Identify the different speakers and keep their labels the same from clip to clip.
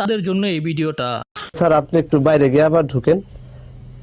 Speaker 1: তাদের জন্য এই ভিডিওটা।
Speaker 2: স্যার আপনি একটু বাইরে গিয়ে আবার ঢুকেন।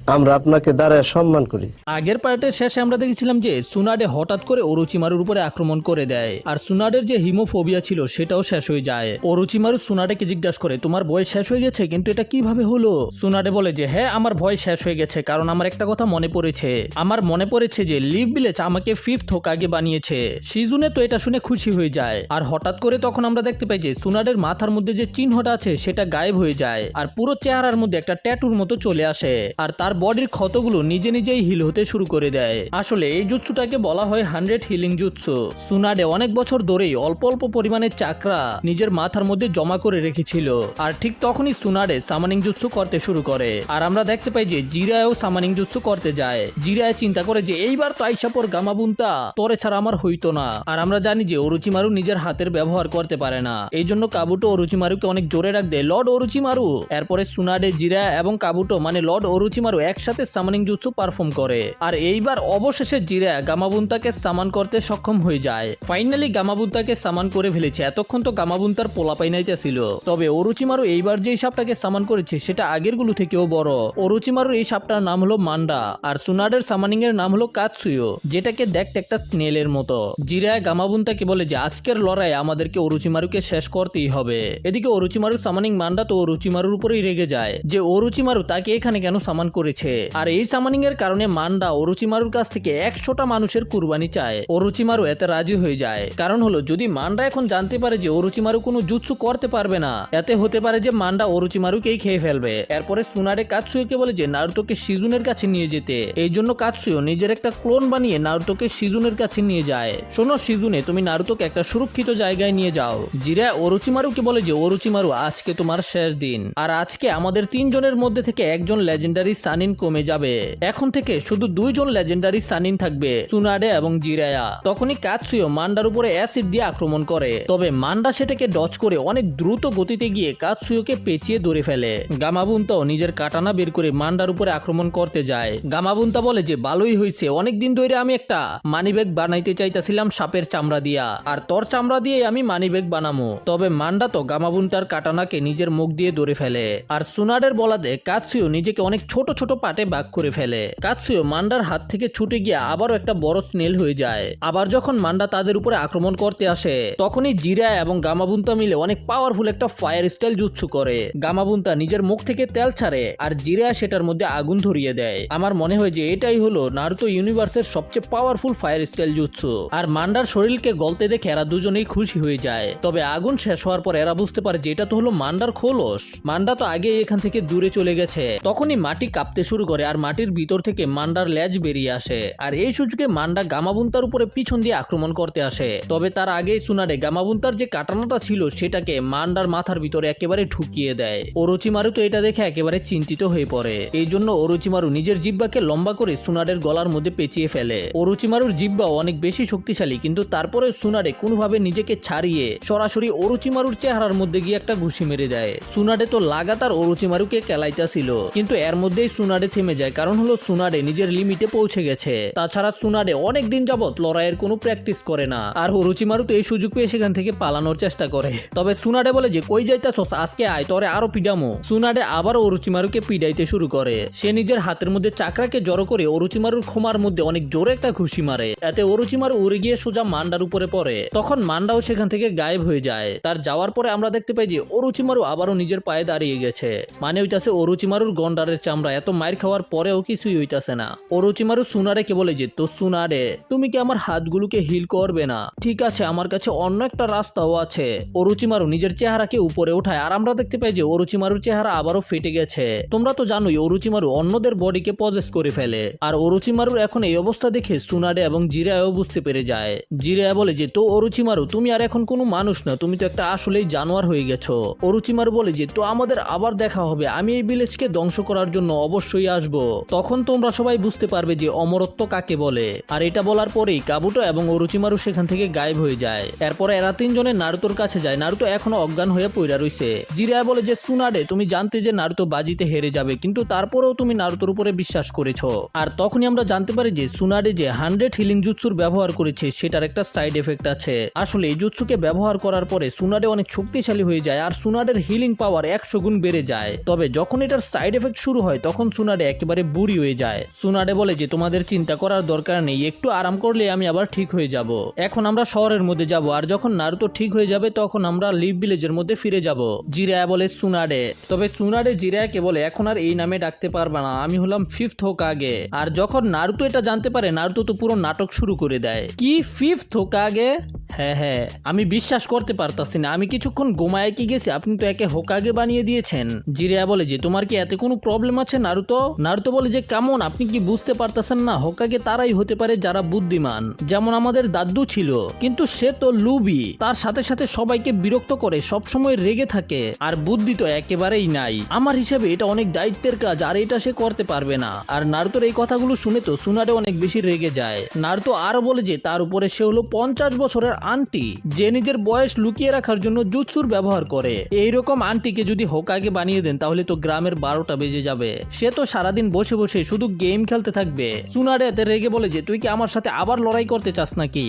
Speaker 2: আমরা আপনাকে দাঁড়ায় সম্মান করি।
Speaker 1: আগের পার্টের শেষে আমরা দেখেছিলাম যে সুনাডে হঠাৎ করে অরুচিমারুর উপরে আক্রমণ করে দেয়। আর সুনাডের যে হিমোফোবিয়া ছিল, সেটাও শেষ হয়ে যায়। অরুচিমারু সুনাডেকে জিজ্ঞাসা করে, তোমার বয়স শেষ হয়ে গেছে? কিন্তু এটা কীভাবে হলো? সুনাডে বলে যে হ্যাঁ আমার ভয় শেষ হয়ে গেছে, কারণ আমার একটা কথা মনে পড়েছে। আমার মনে পড়েছে যে, লিভ ভিলেজ আমাকে ফিফথ হোকাগে বানিয়েছে। সিজুনে তো এটা শুনে খুশি হয়ে যায়। আর হঠাৎ করে তখন আমরা দেখতে পাই যে, সুনাডের মাথার মধ্যে যে চিহ্নটা আছে, সেটা গায়েব হয়ে যায়। আর পুরো চেহারার মধ্যে একটা ট্যাটুর মতো চলে আসে। আর তার বডির ক্ষতগুলো নিজে নিজেই হিল হতে শুরু করে দেয়। আসলে এই জুৎসুটাকে বলা হয় হান্ড্রেড হিলিং জুৎসু সুনাডে অনেক বছর ধরেই অল্প অল্প পরিমাণে চাকরা নিজের মাথার মধ্যে জমা করে রেখেছিল। আর ঠিক তখনই সুনাডে সামানিং জুৎসু করতে শুরু করে। আর আমরা দেখতে পাই যে জিরায়ও সামানিং জুৎসু করতে যায়। জিরায় চিন্তা করে যে, এইবার তো আইসাপর গামাবুন্তা, তোরে ছাড়া আমার হইতো না। আর আমরা জানি যে অরুচিমারু নিজের হাতের ব্যবহার করতে পারে না। এই জন্য কাবুটো অরুচিমারুকে অনেক জোরে রাখ দেয়, লর্ড অরুচিমারু! এরপরে সুনাডে জিরা এবং কাবুটো মানে লর্ড অরুচিমারু একসাথে সামানিং জুৎসু পারফর্ম করে। আর এইবার অবশেষে জিরা গামাবুন্তাকে সামান করতে সক্ষম হয়ে যায়। ফাইনালি গামাবুন্তাকে সামান করে ফেলেছে, এতক্ষণ তো গামাবুন্তার পোলাপাই নাইতে ছিল। তবে অরুচিমারু এইবার যে সাপটাকে সামান করেছে, সেটা আগেরগুলো থেকেও বড়। অরুচিমারুর এই সাপটার নাম হলো মান্ডা, আর সুনাডের সামানিং এর নাম হলো কাতসুয়ো যেটাকে দেখতে একটা স্নেলের মতো। জিরা গামাবুন্তাকে বলে যে, আজকের লড়াই আমাদেরকে অরুচিমারুকে শেষ করতেই হবে। এদিকে অরুচিমারু সামানিং মান্ডা তো অরুচিমারুর উপরেই রেগে যায়, যে অরুচিমারু তাকে এখানে কেন সামান করেছে। আর এই সামানিং এর কারণে মান্ডা অরুচিমারুর কাছ থেকে একশোটা মানুষের কুরবানি চায়। অরুচিমারু এতে রাজি হয়ে যায়। কারণ হলো, যদি মান্ডা এখন জানতে পারে যে অরুচিমারু কোনো জুৎসু করতে পারবে না, এতে হতে পারে যে মান্ডা অরুচিমারুকেই খেয়ে ফেলবে। এরপরে সুনারে কাতসুয়োকে বলে যে নারুতোকে সিজুনের কাছে নিয়ে যেতে। এই জন্য কাতসুয়ো নিজের একটা ক্লোন বানিয়ে নারুতোকে সিজুনের কাছে নিয়ে যায়। শোনো সিজুনে, তুমি নারুতোকে একটা সুরক্ষিত জায়গায় নিয়ে যাও। জিরা অরুচিমারুকে বলে যে, অরুচিমারু, আজকে তোমার শেষ দিন। আর আজকে আমাদের তিনজনের মধ্যে থেকে একজন লেজেন্ডারি সানিন কমে যাবে। এখন থেকে শুধু দুইজন লেজেন্ডারি সানিন থাকবে সুনাডে এবং জিরায়া। তখনই কাতসুয়ো মান্ডার উপরে অ্যাসিড দিয়ে আক্রমণ করে। তবে মান্ডা সেটাকে ডচ করে অনেক দ্রুত গতিতে গিয়ে কাতসুয়োকে পেঁচিয়ে ধরে ফেলে। গামাবুন্তাও নিজের কাটানা বের করে মান্ডার উপরে আক্রমণ করতে যায়। গামাবুন্তা বলে যে, ভালোই হয়েছে অনেকদিন ধরে আমি একটা মানিব্যাগ বানাইতে চাইতেছিলাম সাপের চামড়া দিয়া। আর তোর চামড়া দিয়ে আমি মানিব্যাগ বানামো। তবে মান্ডা তো গামাবুন্তার কাটানাকে নিজের মুখ দিয়ে ধরে ফেলে। আর সুনাডের বলাতে কাতসুয়ো নিজেকে অনেক ছোট ছোট পাটে ভাগ করে ফেলে। কাতসুয়ো মান্ডার হাত থেকে ছুটে গিয়ে আবারও একটা বড় স্নেল হয়ে যায়। আবার যখন মান্ডা তাদের উপরে আক্রমণ করতে আসে, তখনই জিরা এবং গামাবুন্তা মিলে অনেক পাওয়ারফুল একটা ফায়ার স্টাইল জুৎসু করে। গামাবুন্তা নিজের মুখ থেকে তেল ছাড়ে আর জিরা সেটার মধ্যে আগুন ধরিয়ে দেয়। আমার মনে হয় যে এটাই হলো নারুতো ইউনিভার্সের সবচেয়ে পাওয়ারফুল ফায়ার স্টাইল জুৎসু আর মান্ডার শরীরকে গলতে দেখে এরা দুজনেই খুশি হয়ে যায়। তবে আগুন শেষ হওয়ার পর এরা বুঝতে পারে যে এটা তো হলো মান্ডার খোলস। মান্ডা তো আগে এখান থেকে দূরে চলে গেছে। তখনই মাটি কাঁপতে শুরু করে আর মাটির ভিতর থেকে মান্ডার ল্যাজ বেরিয়ে আসে। আর এই সুযোগে মান্ডা গামাবুন্তার উপরে পিছন দিয়ে আক্রমণ করতে আসে। তবে তার আগেই সুনারে গামাবুন্তার যে কাটানাটা ছিল, সেটাকে মান্ডার মাথার ভিতরে একেবারে ঢুকিয়ে দেয়। ওরোচিমারু তো এটা দেখে একেবারে চিন্তিত হয়ে পড়ে। এই জন্য ওরোচিমারু নিজের জিব্বাকে লম্বা করে সুনারের গলার মধ্যে পেঁচিয়ে ফেলে। ওরোচিমারুর জিব্বা অনেক বেশি শক্তিশালী, কিন্তু তারপরে সুনারে কোনোভাবে নিজেকে ছাড়িয়ে সরাসরি ওরোচিমারুর চেহারার মধ্যে গিয়ে একটা ঘুষি মেরে দেয়। সুনাডে তো লাগাতার ওরোচিমারুকে কেলাইতেছিল কিন্তু এর মধ্যেই সুনাডে থেমে যায়। কারণ হলো সুনাডে নিজের লিমিটে পৌঁছে গেছে। তাছাড়া সুনাডে অনেক দিন যাবত লড়াইয়ের কোনো প্র্যাকটিস করে না। আর ওরোচিমারু তো এই সুযোগ পেয়ে সেখান থেকে পালানোর চেষ্টা করে। তবে সুনাডে বলে যে, কই যাইতাছস? আজকে আয়, তরে আরও পিডামো। সুনাডে আবার ওরুচিমারুকে পিডাইতে শুরু করে। সে নিজের হাতের মধ্যে চাকরাকে জড়ো করে ওরুচিমারুর খোমার মধ্যে অনেক জোরে একটা ঘুষি মারে। এতে ওরুচিমারু উড়ে গিয়ে সোজা মান্ডার উপরে পড়ে। তখন মান্ডাও সেখান থেকে গায়েব হয়ে যায়। তার যাওয়ার পরে আমরা দেখতে পাই যে ওরুচিমারু আবারও নিজের পায়ে দাঁড়িয়ে গেছে। মানে হইতাছে ওরুচিমারুর গন্ডারের চামড়া। এত মাইর খাওয়ার পরেও কিছুই হইতাছে না। ওরুচিমারু সুনারেকে বলে যে, তো সুনারে, তুমি কি আমার হাতগুলোকে হিল করবে না? ঠিক আছে, আমার কাছে অন্য একটা রাস্তাও আছে। ওরুচিমারু নিজের চেহারাকে উপরে ওঠায় আর আমরা দেখতে পাই যে ওরুচিমারুর চেহারা আবারও ফেটে গেছে। তোমরা তো জানোই ওরুচিমারু অন্যদের বডিকে পজেস করে ফেলে। আর ওরুচিমারুর এখন এই অবস্থা দেখে সুনাডে এবং জিরায়ও বুঝতে পেরে যায়। জিরায়া বলে যে, তো ওরুচিমারু তুমি আর এখন কোনো মানুষ না, তুমি তো একটা আসলেই জানোয়ার হয়ে গেছো। ওরুচিমারু বলে যে, তো আমাদের আবার দেখা হবে, আমি এই ভিলেজকে ধ্বংস করার জন্য অবশ্যই অবশ্যই আসব। তখন তোমরা সবাই বুঝতে পারবে যে অমরত্ব কাকে বলে। আর এটা বলার পরেই কাবুটো এবং অরুচিমারু সেখান থেকে গায়েব হয়ে যায়। এরপরে এরা তিনজনে নারুতোর কাছে যায়। নারুতো এখনও অজ্ঞান হয়ে পড়া রইছে জিরিয়া বলে যে সুনাডে তুমি জানতে যে নারুতো বাজিতে হেরে যাবে, কিন্তু তারপরেও তুমি নারুতোর উপরে বিশ্বাস করেছ। আর তখনই আমরা জানতে পারি যে সুনাডে যে হান্ড্রেড হিলিং জুৎসুর ব্যবহার করেছে, সেটার একটা সাইড এফেক্ট আছে। আসলে এই জুৎসুকে ব্যবহার করার পরে সুনাডে অনেক শক্তিশালী হয়ে যায়, আর সুনাডের হিলিং পাওয়ার একশো গুণ বেড়ে যায়। তবে যখন এটার সাইড এফেক্ট শুরু হয়, তখন সুনাডে একেবারে বুড়ি হয়ে যায়। সুনাডে বলে যে, তোমাদের চিন্তা করার দরকার নেই, একটু আরাম করলে আমি আবার ঠিক হয়ে যাব। এখন আমরা শহরের মধ্যে যাব, আর যখন নারুতো ঠিক হয়ে যাবে, তখন আমরা লিভ ভিলেজের মধ্যে ফিরে যাব। জিরায়া বলে সুনাডে তবে সুনাডে জিরায়াকে বলে, এখন আর এই নামে ডাকতে পারবে না, আমি হলাম ফিফথ হোকাগে আর যখন নারুতো এটা জানতে পারে, নারুতো তো পুরো নাটক শুরু করে দেয়। কি ফিফথ হোকাগে হ্যাঁ হ্যাঁ আমি বিশ্বাস করতে পারতাছি না। আমি কিছুক্ষণ গোমায় কি গেছি, আপনি তো একে হোকাগে বানিয়ে দিয়েছেন। জিরিয়া বলে যে, তোমার কি এতে কোনো প্রবলেম আছে, নারুতো? নারুতো বলে যে, কেমন? আপনি কি বুঝতে পারতেছেন না? হোকাগে তারাই হতে পারে যারা বুদ্ধিমান। যেমন আমাদের দাদু ছিল। কিন্তু সে তো লুবি। তার সাথে সাথে সবাইকে বিরক্ত করে, সবসময় রেগে থাকে। আর বুদ্ধি তো একেবারেই নাই। আমার হিসেবে এটা অনেক দায়িত্বের কাজ, আর এটা সে করতে পারবে না। আর নারুতোর এই কথাগুলো শুনে তো সুনারে অনেক বেশি রেগে যায়। নারুতো আরও বলে যে, তার উপরে সে হলো পঞ্চাশ বছরের আন্টি, যে নিজের বয়স লুকিয়ে রাখার জন্য জুৎসুর ব্যবহার করে। এইরকম আন্টিকে যদি হোকাগে বানিয়ে দেন, তাহলে তো গ্রামের বারোটা বেজে যাবে। সে তো সারাদিন বসে বসে শুধু গেম খেলতে থাকবে। সুনারে এতে রেগে বলে যে, তুই কি আমার সাথে আবার লড়াই করতে চাস নাকি?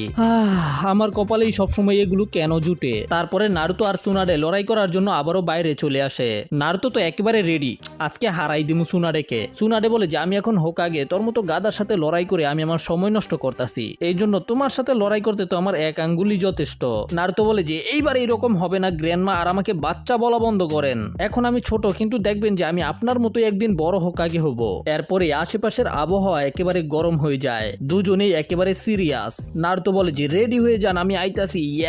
Speaker 1: আমার কপালেই সবসময় এগুলো কেন জুটে? তারপরে নারুতো আর সুনারে লড়াই করার জন্য আবারও বাইরে চলে আসে। নারুতো তো একেবারে রেডি আজকে হারাই দিমু সুনারেকে। সুনারে বলে যে, আমি এখন হোকাগে, তোর মতো গাদার সাথে লড়াই করে আমি আমার সময় নষ্ট করতেছি। এই জন্য তোমার সাথে লড়াই করতে তো আমার এক যথেষ্ট। নারুতো বলে যে, এইবার এইরকম হবে না, গ্র্যান্ডমা আর আমাকে বাচ্চা বলা বন্ধ করেন। এখন আমি ছোট, কিন্তু দেখবেন যে আমি আপনার মতো একদিন বড় হোকাগে হব। এরপরে আশেপাশের আবহাওয়া একেবারে গরম হয়ে যায়। দুজনেই একেবারে সিরিয়াস। নারুতো বলে যে, রেডি হয়ে যান, আমি আইতাছি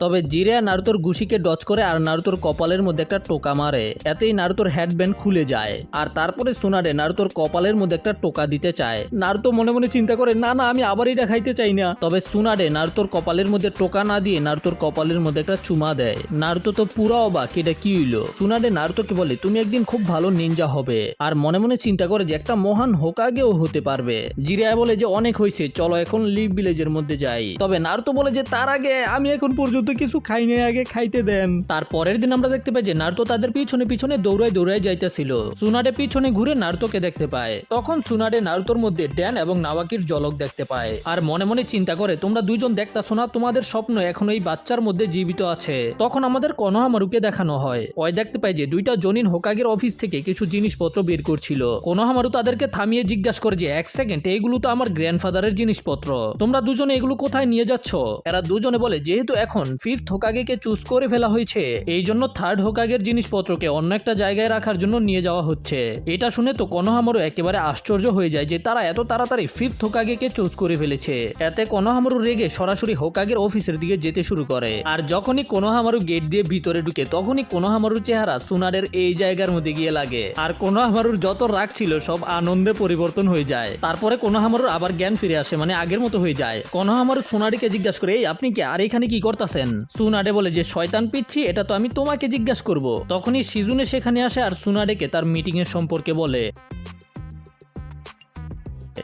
Speaker 1: তবে জিরিয়া নারুতোর ঘুষিকে ডচ করে আর নারুতোর কপালের মধ্যে একটা টোকা মারে। এতেই নারুতোর হেডব্যান্ড খুলে যায়। আর তারপরে সোনারে নারুতোর কপালের মধ্যে একটা টোকা দিতে চায়। নারুতো মনে মনে চিন্তা করে, না না, আমি আবার এটা খাইতে চাই না। তবে সোনারে সুনারে নারুতোর কপালের মধ্যে টোকা না দিয়ে নারুতোর কপালের মধ্যে একটা চুমা দেয়। নারুতো তো পুরা অবাক, এটা কি হইল? সুনারে নারুতোকে বলে, তুমি একদিন খুব ভালো নিনজা হবে। আর মনে মনে চিন্তা করে যে একটা মহান হোকাগেও হতে পারবে। জিরিয়া বলে যে, অনেক হয়েছে চলো এখন লিভ ভিলেজের মধ্যে যাই। তবে নারুতো বলে যে, তার আগে আমি এখন পর্যন্ত কিছু খাইনি, আগে খাইতে দেন। তার পরের দিন আমরা দেখতে পাই যে, নারুতো তাদের পিছনে পিছনে দৌড়ায় দৌড়ায় যাইতেছিল। সুনাডে পিছনে ঘুরে নারুতোকে দেখতে পায়। তখন সুনাডে নারুতোর মধ্যে ড্যান এবং নাওয়াকির জলক দেখতে পায়। আর মনে মনে চিন্তা করে, তোমরা দুইজন দেখতাছো না তোমাদের স্বপ্ন এখন এই বাচ্চার মধ্যে জীবিত আছে। তখন আমাদের কনোহামারুকে দেখানো হয়। ওই দেখতে পাই যে দুইটা জনিন হোকাগের অফিস থেকে কিছু জিনিসপত্র বের করছিল। কোনোহামারু তাদেরকে থামিয়ে জিজ্ঞাসা করে যে, এক সেকেন্ড এইগুলো তো আমার গ্র্যান্ডফাদারের জিনিসপত্র। তোমরা দুজনে এগুলো কোথায় নিয়ে যাচ্ছ? এরা দুজনে বলে, যেহেতু এখন ফিফথ হোকাগেকে চুজ করে ফেলা হয়েছে, এই জন্য থার্ড হোকাগের জিনিসপত্রকে অন্য একটা জায়গায় রাখার জন্য নিয়ে যাওয়া হচ্ছে। এটা শুনে তো কোনোহামারু একেবারে আশ্চর্য হয়ে যায় যে তারা এত তাড়াতাড়ি ফিফথ হোকাগেকে চুজ করে ফেলেছে। এতে কোনোহামারু রেগে সরাসরি হোকাগের অফিসের দিকে যেতে শুরু করে। আর যখনই কোনোহামারু গেট দিয়ে ভিতরে ঢুকে, তখনই কোনোহামারুর চেহারা সুনারের এই জায়গার মধ্যে গিয়ে লাগে। আর কোনোহামারুর যত রাগ ছিল, সব আনন্দে পরিবর্তন হয়ে যায়। তারপরে কোনোহামারুর আবার জ্ঞান ফিরে আসে মানে আগের মতো হয়ে যায়। কোনোহামারু সোনারিকে জিজ্ঞাসা করে, এই, আপনি কি? আর এখানে কি করতেছেন? সুনাডে বলে, যে শয়তান পিচ্ছি, এটা তো আমি তোমাকে জিজ্ঞাসা করব। তখনই সিজুনে সেখানে আসে আর সুনাডেকে তার মিটিং এর সম্পর্কে বলে।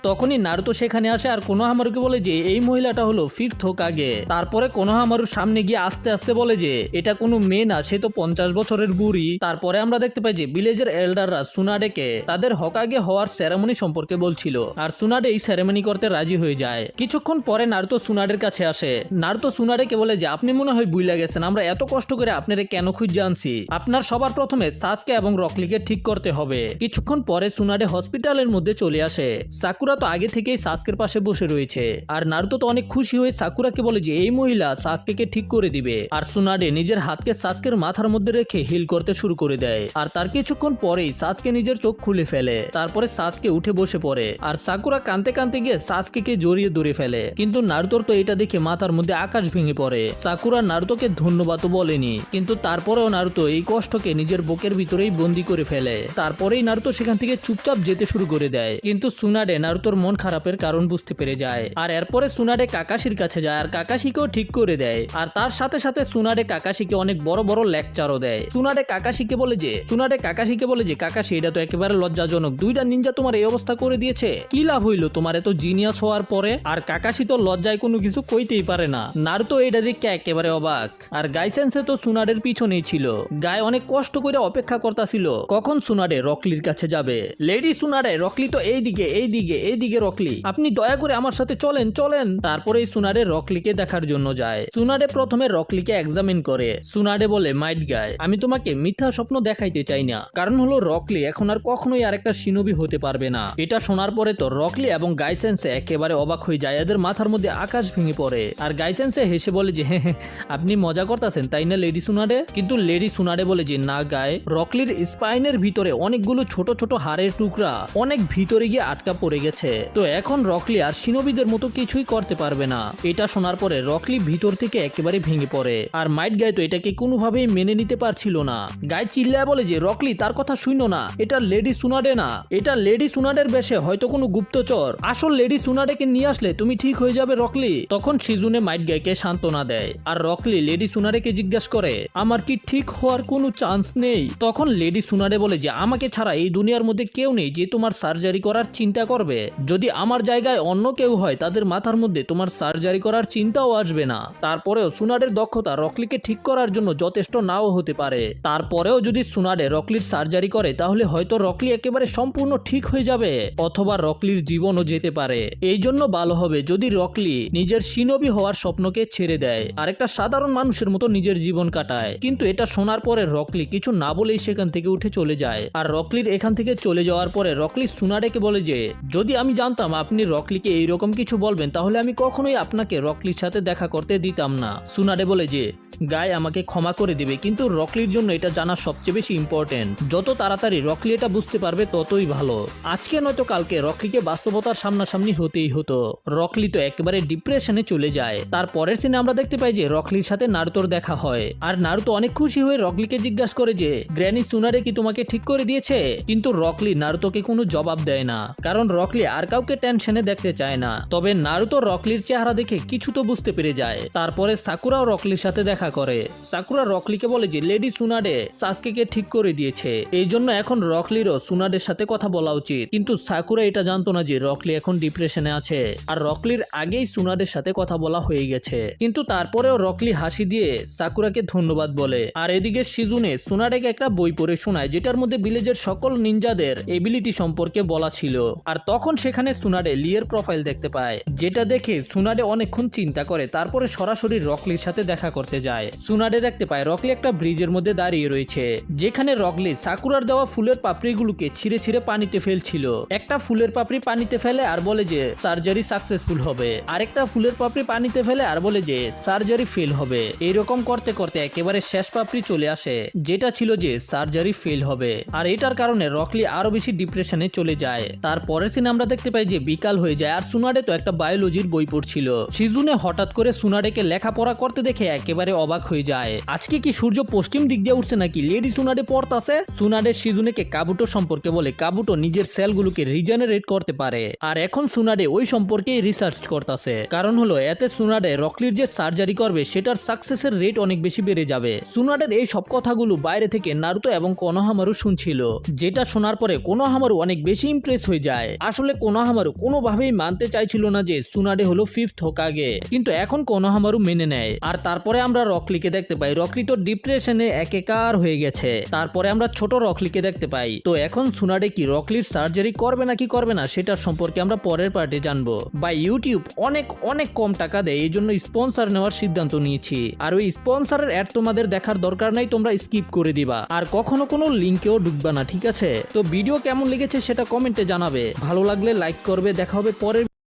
Speaker 1: তখনই নারুতো সেখানে আসে আর কোনোহামারুকে বলে যে, এই মহিলাটা হলো ফিফথ হোকাগে তারপরে কোনোহামারুর সামনে গিয়ে আস্তে আস্তে বলে যে, এটা কোনো মেয়ে না, সে তো পঞ্চাশ বছরের বুড়ি। তারপরে আমরা দেখতে পাই যে, ভিলেজের এল্ডাররা সুনাডেকে তাদের হকাগে হওয়ার সেরেমনি সম্পর্কে বলছিল। আর সুনাডে এই সেরেমনি করতে রাজি হয়ে যায়। কিছুক্ষণ পরে নারুতো সুনাডের কাছে আসে। নারুতো সুনাডেকে বলে যে, আপনি মনে হয় বুইলা গেছেন। আমরা এত কষ্ট করে আপনারে কেন খুঁজে আনছি? আপনার সবার প্রথমে সাসকে এবং রকলিকে ঠিক করতে হবে। কিছুক্ষণ পরে সুনাডে হসপিটালের মধ্যে চলে আসে। সাকুরা তো আগে থেকেই সাসকের পাশে বসে রয়েছে। আর নারুতো তো অনেক খুশি হয়ে সাকুরাকে বলে যে, এই মহিলা সাসকে ঠিক করে দিবে। আর সুনাডে নিজের হাতকে সাসকের মাথার মধ্যে রেখে হিল করতে শুরু করে দেয়। আর তার কিছুক্ষণ পরেই সাসকে নিজের চোখ খুলে ফেলে। তারপরে সাসকে উঠে বসে পড়ে। আর সাকুরা কানতে কানতে গিয়ে সাসকে জড়িয়ে ধরে ফেলে। কিন্তু নারুতোর তো এটা দেখে মাথার মধ্যে আকাশ ভেঙে পড়ে। সাকুরা নারুতোকে ধন্যবাদও বলেনি। কিন্তু তারপরেও নারুতো এই কষ্টকে নিজের বুকের ভিতরেই বন্দি করে ফেলে। তারপরেই নারুতো সেখান থেকে চুপচাপ যেতে শুরু করে দেয়। কিন্তু সুনাডে নারুতো নারুতোর মন খারাপের কারণ বুঝতে পেরে যায়। আর এরপরে সুনাডে কাকাশির কাছে যায় আর কাকাশিকেও ঠিক করে দেয়। আর তার সাথে সাথে সুনাডে কাকাশিকে অনেক বড় বড় লেকচারও দেয়। সুনাডে কাকাশিকে বলে যে সুনাডে কাকাশিকে বলে যে, কাকাশি, এটা তো একেবারে লজ্জাজনক। দুইটা নিনজা তোমার এই অবস্থা করে দিয়েছে। কি লাভ হইল? তোমার এত জিনিয়াস হওয়ার পরে? আর কাকাশি তো লজ্জায় কোনো কিছু কইতেই পারে না। নারুতো এটা দেখে একেবারে অবাক। আর গাইসেন্সে তো সুনাডের পিছনেই ছিল। গায়ে অনেক কষ্ট করে অপেক্ষা করতেছিল। কখন সুনাডে রকলির কাছে যাবে? লেডি সুনাডে রকলি তো এই দিকে এই দিকে এই দিকে রকলি। আপনি দয়া করে আমার সাথে চলেন চলেন। তারপরে সুনাডে রকলিকে দেখার জন্য যায়। সুনাডে প্রথমে রকলিকে এক্সামিন করে। সুনাডে বলে মাইট গায় আমি তোমাকে মিথ্যা স্বপ্ন দেখাইতে চাই না। কারণ হলো রকলি এখন আর কখনোই আরেকটা সিনবি হতে পারবে না। এটা শোনার পরে তো রকলি এবং গাইসেন্সে একেবারে অবাক হয়ে যায়। এদের মাথার মধ্যে আকাশ ভেঙে পড়ে। আর গাইসেন্সে হেসে বলে যে "হ্যাঁ, আপনি মজা করতেছেন তাই না লেডি সুনাডে কিন্তু লেডি সুনাডে বলে যে না গায়ে রকলির স্পাইনের ভিতরে অনেকগুলো ছোট ছোট হাড়ের টুকরা অনেক ভিতরে গিয়ে আটকা পড়ে গেছে। তো এখন রকলি আর সিনবিদের মতো কিছুই করতে পারবে না। এটা শোনার পরে রকলি ভিতর থেকে একেবারে ভেঙে পড়ে। আর মাইট গায়ে তো এটাকে কোনোভাবেই মেনে নিতে পারছিল না। গায়ে চিল্লায় বলে যে, রকলি, তার কথা শুনো না। এটা লেডি সুনাডে না। এটা লেডি সুনাডের বেশে হয়তো কোনো গুপ্তচর। আসল লেডি সুনাডেকে নিয়ে আসলে তুমি ঠিক হয়ে যাবে রকলি। তখন সিজুনে মাইট গায়কে সান্ত্বনা দেয়। আর রকলি লেডি সুনাডেকে জিজ্ঞাসা করে, আমার কি ঠিক হওয়ার কোনো চান্স নেই? তখন লেডি সুনাডে বলে যে, আমাকে ছাড়া এই দুনিয়ার মধ্যে কেউ নেই যে তোমার সার্জারি করার চিন্তা করবে। যদি আমার জায়গায় অন্য কেউ হয়, তাদের মাথার মধ্যে তোমার সার্জারি করার চিন্তাও আসবে না। তারপরেও সুনাডের দক্ষতা রকলিকে ঠিক করার জন্য যথেষ্ট নাও হতে পারে। তারপরেও যদি সুনাডে রকলির সার্জারি করে, তাহলে হয়তো রকলি একেবারে সম্পূর্ণ ঠিক হয়ে যাবে, অথবা রকলির জীবনও যেতে পারে। এই জন্য ভালো হবে যদি রকলি নিজের সিনবি হওয়ার স্বপ্নকে ছেড়ে দেয় আর একটা সাধারণ মানুষের মতো নিজের জীবন কাটায়। কিন্তু এটা শোনার পরে রকলি কিছু না বলেই সেখান থেকে উঠে চলে যায়। আর রকলির এখান থেকে চলে যাওয়ার পরে রকলি সুনাডেকে বলে যে, যদি আমি জানতাম আপনি রকলিকে এইরকম কিছু বলবেন, তাহলে আমি কখনোই আপনাকে রকলির সাথে দেখা করতে দিতাম না। সুনাডে বলে যে, গায়ে আমাকে ক্ষমা করে দিবে। কিন্তু রকলির জন্য এটা জানা সবচেয়ে বেশি ইম্পর্টেন্ট যত তাড়াতাড়ি রকলি এটা বুঝতে পারবে, ততই ভালো। আজকে নয়তো কালকে রকলিকে বাস্তবতার সামনাসামনি হতেই হতো। রকলি তো একেবারে ডিপ্রেশনে চলে যায়। তারপরের সিনে আমরা দেখতে পাই যে রকলির সাথে নারুতোর দেখা হয়। আর নারুতো অনেক খুশি হয়ে রকলিকে জিজ্ঞাসা করে যে, গ্র্যানি সুনারে কি তোমাকে ঠিক করে দিয়েছে? কিন্তু রকলি নারুতোকে কোনো জবাব দেয় না। কারণ রকলি আর কাউকে টেনশনে দেখতে চায় না। তবে নারুতো রকলির চেহারা দেখে কিছু তো বুঝতে পেরে যায়। তারপরে সাকুরাও রকলির সাথে দেখা করে। সাকুরা রকলিকে বলে যে, লেডি সুনাডে, সাসকেকে ঠিক করে দিয়েছে। এই জন্য এখন রকলিরও সুনাডের সাথে কথা বলা উচিত। কিন্তু সাকুরা এটা জানতো না যে, রকলি এখন ডিপ্রেশনে আছে। আর রকলির আগেই সুনাডের সাথে কথা বলা হয়ে গেছে। কিন্তু তারপরেও রকলি হাসি দিয়ে সাকুরাকে ধন্যবাদ বলে। আর এদিকে সিজুনে সুনাডেকে একটা বই পড়ে শোনায়, যেটার মধ্যে ভিলেজের সকল নিনজাদের এবিলিটি সম্পর্কে বলা ছিল। আর তখন সেখানে সুনাডে লিয়ের প্রোফাইল দেখতে পায়, যেটা দেখে সুনাডে অনেকক্ষণ চিন্তা করে, তারপরে সরাসরি রকলির সাথে দেখা করতে যায়। সুনাডে দেখতে পায়, রকলি একটা ব্রিজের মধ্যে দাঁড়িয়ে রয়েছে, যেখানে রকলি সাকুরার দেওয়া ফুলের পাপড়িগুলোকে ছিঁড়ে ছিঁড়ে পানিতে ফেলছিল। একটা ফুলের পাপড়ি পানিতে ফেলে আর বলে যে সার্জারি সাকসেসফুল হবে। আরেকটা ফুলের পাপড়ি পানিতে ফেলে আর বলে যে সার্জারি ফেল হবে। এইরকম করতে করতে একেবারে শেষ পাপড়ি চলে আসে, যেটা ছিল যে সার্জারি ফেল হবে। আর এটার কারণে রকলি আরও বেশি ডিপ্রেশনে চলে যায়। তারপরের সিনে আমরা দেখতে পাই যে বিকাল হয়ে যায় আর সুনাডে তো একটা বায়োলজির বই পড়ছিল। সিজুনে হঠাৎ করে সুনাডেকে লেখাপড়া করতে দেখে একেবারে অবাক হয়ে যায়। আজকে কি সূর্য পশ্চিম দিক দিয়ে উঠছে নাকি লেডি সুনাডে পড়তাছে সুনাডে সিজুনেকে কাবুটো সম্পর্কে বলে কাবুটো নিজের সেলগুলোকে রিজেনারেট করতে পারে। আর এখন সুনাডে ওই সম্পর্কেই রিসার্চ করতেছে। কারণ হলো, এতে সুনাডে রকলির যে সার্জারি করবে, সেটার সাকসেসের রেট অনেক বেশি বেড়ে যাবে। সুনাডের এই সব কথাগুলো বাইরে থেকে নারুতো এবং কোনোহামারু শুনছিল, যেটা শোনার পরে কোনোহামারু অনেক বেশি ইমপ্রেস হয়ে যায়। আসলে কোনোহামারু কোনোভাবেই মানতে চাইছিল না যে সুনাডে হলো ফিফথ হোকাগে কিন্তু এখন কোনোহামারু মেনে নেয়। আর তারপরে আমরা রকলিকে দেখতে পাই। রকলি তো ডিপ্রেশনে একেকার হয়ে গেছে। তারপরে আমরা ছোট রকলিকে দেখতে পাই। তো এখন সুনাডে কি রকলির সার্জারি করবে নাকি করবে না সেটার সম্পর্কে আমরা পরের পার্টে জানব। বা ইউটিউব অনেক অনেক কম টাকা দেয়, এই জন্য স্পন্সর নেওয়ার সিদ্ধান্ত নিয়েছি। আর ওই স্পন্সরের অ্যাড তোমাদের দেখার দরকার নাই, তোমরা স্কিপ করে দিবা। আর কখনো কোনো লিঙ্কেও ঢুকবা না, ঠিক আছে? তো ভিডিও কেমন লেগেছে সেটা কমেন্টে জানাবে। ভালো লাগলে লাইক করবে দেখা হবে পরের